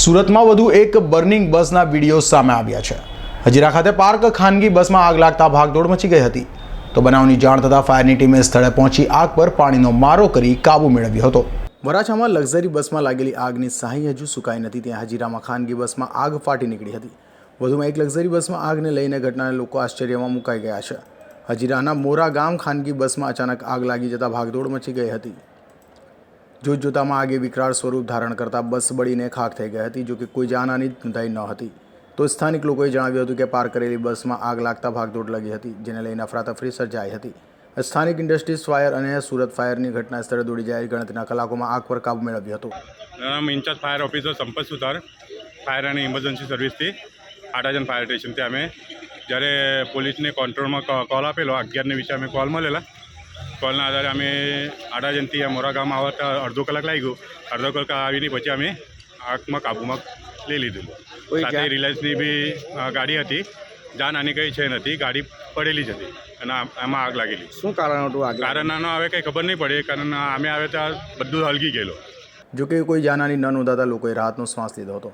સુરતમાં વધુ એક બર્નિંગ બસના વીડિયો સામે આવ્યા છે. હજીરા ખાતે પાર્ક ખાનગી બસમાં આગ લાગતા ભાગદોડ મચી ગઈ હતી. તો બનાવની જાણ થતાં ફાયરની ટીમે સ્થળે પહોંચી આગ પર પાણીનો મારો કરી કાબુ મેળવ્યો હતો. વરાછામાં લક્ઝરી બસમાં લાગેલી આગની સહાય હજુ સુકાઈ નથી. ત્યાં હજીરામાં ખાનગી બસમાં આગ ફાટી નીકળી હતી. વધુમાં એક લક્ઝરી બસમાં આગને લઈને ઘટનાને લોકો આશ્ચર્યમાં મુકાઈ ગયા છે. હજીરાના મોરા ગામ ખાનગી બસમાં અચાનક આગ લાગી જતાં ભાગદોડ મચી ગઈ હતી. જોત જોતામાં આગે વિકરાળ સ્વરૂપ ધારણ કરતા બસ બળીને ખાખ થઈ ગઈ હતી જો કે કોઈ જાનહાની નોંધાઈ ન હતી. તો સ્થાનિક લોકોએ જણાવ્યું હતું કે પાર કરેલી બસમાં આગ લાગતા ભાગદોડ લગી હતી, જેને લઈને અફરાતફરી સર્જાઈ હતી. સ્થાનિક ઇન્ડસ્ટ્રીઝ ફાયર અને સુરત ફાયરની ઘટના સ્થળે દોડી જાય ગણતરીના કલાકોમાં આગ પર કાબુ મેળવ્યો હતો. In charge fire officer Sampat Sutar fire અને ઇમરજન્સી સર્વિસથી આટાજન ફાયર સ્ટેશનથી અમે જ્યારે પોલીસને કંટ્રોલમાં કોલ આપેલો, અગિયારને વિશે અમે કોલ મળેલા કોલના આધારે અમે આડાજનથી આ મોરા ગામમાં આવતા અડધો કલાક લાગી ગયો અડધો કલાક આવીને પછી અમે આગમાં કાબૂમાં લઈ લીધેલું કોઈ સાથે રિલાયન્સની બી ગાડી હતી. જાન આની કંઈ છે નથી ગાડી પડેલી જ હતી. અને આમાં આગ લાગેલી. શું કારણ હતું આગળ? કારણ આનો હવે કંઈ ખબર નહીં પડે. કારણ અમે આવે ત્યાં બધું હલકી ગયેલું. જો કે કોઈ જાનહાની ન નોંધાતા લોકોએ રાહતનો શ્વાસ લીધો હતો.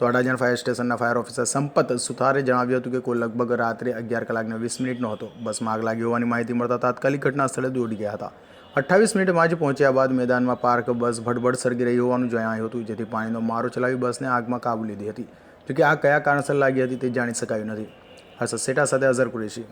તો અડાજણ ફાયર સ્ટેશનના ફાયર ઓફિસર સંપત સુથારે જણાવ્યું હતું કે કોઈ લગભગ રાત્રે અગિયાર કલાકને વીસ મિનિટનો હતો. બસમાં આગ લાગી હોવાની માહિતી મળતા તાત્કાલિક ઘટના સ્થળે દોડી ગયા હતા. અઠ્ઠાવીસ મિનિટમાં જ પહોંચ્યા બાદ મેદાનમાં પાર્ક બસ ભડભડ સળગી રહી હોવાનું જણાયું હતું, જેથી પાણીનો મારો ચલાવી બસને આગમાં કાબુ લીધી હતી. જોકે આ કયા કારણસર લાગી હતી તે જાણી શકાયું નથી. હર્ષદ સેટા સાથે અઝર કુરેશી.